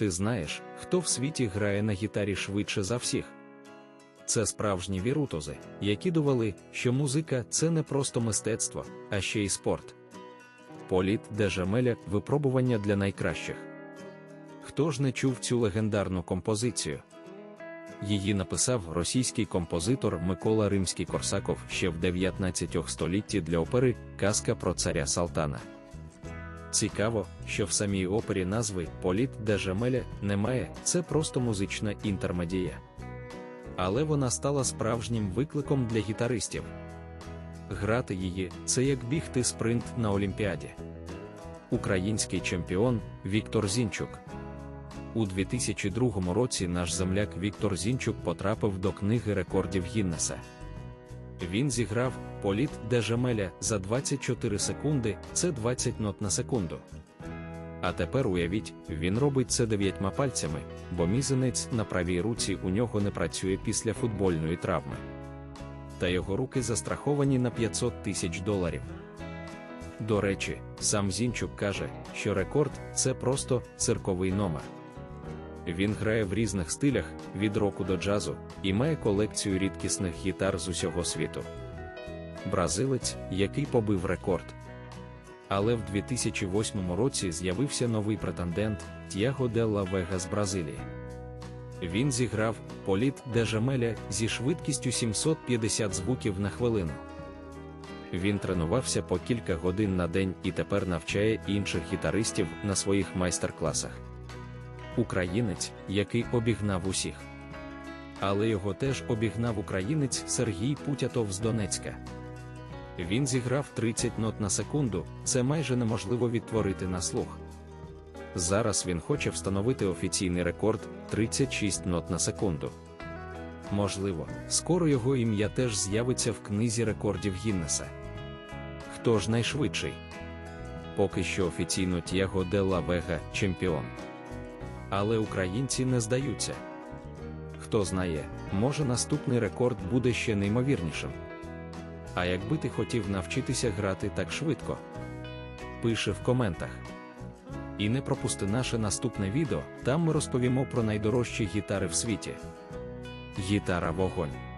Ти знаєш, хто в світі грає на гітарі швидше за всіх? Це справжні вірутози, які довели, що музика це не просто мистецтво, а ще й спорт. Політ де Жамеля випробування для найкращих. Хто ж не чув цю легендарну композицію? Її написав російський композитор Микола Римський Корсаков ще в 19 столітті для опери Казка про царя Салтана. Цікаво, що в самій опері назви Політ де Жамеля немає, це просто музична інтермедія. Але вона стала справжнім викликом для гітаристів. Грати її це як бігти спринт на Олімпіаді. Український чемпіон Віктор Зінчук. У 2002 році наш земляк Віктор Зінчук потрапив до книги рекордів Гіннеса. Він зіграв політ де Жемеля за 24 секунди, це 20 нот на секунду. А тепер уявіть, він робить це дев'ятьма пальцями, бо мізинець на правій руці у нього не працює після футбольної травми. Та його руки застраховані на 500 тисяч доларів. До речі, сам Зінчук каже, що рекорд це просто цирковий номер. Він грає в різних стилях від року до джазу і має колекцію рідкісних гітар з усього світу. Бразилець, який побив рекорд. Але в 2008 році з'явився новий претендент Т'яго Делла Вега з Бразилії. Він зіграв політ де Жамеля зі швидкістю 750 звуків на хвилину. Він тренувався по кілька годин на день і тепер навчає інших гітаристів на своїх майстер-класах. Українець, який обігнав усіх. Але його теж обігнав українець Сергій Путятов з Донецька. Він зіграв 30 нот на секунду, це майже неможливо відтворити на слух. Зараз він хоче встановити офіційний рекорд 36 нот на секунду. Можливо, скоро його ім'я теж з'явиться в книзі рекордів Гіннеса. Хто ж найшвидший? Поки що офіційно Т'яго Делла Вега чемпіон. Але українці не здаються. Хто знає, може наступний рекорд буде ще неймовірнішим. А якби ти хотів навчитися грати так швидко? Пиши в коментах. І не пропусти наше наступне відео, там ми розповімо про найдорожчі гітари в світі. Гітара вогонь.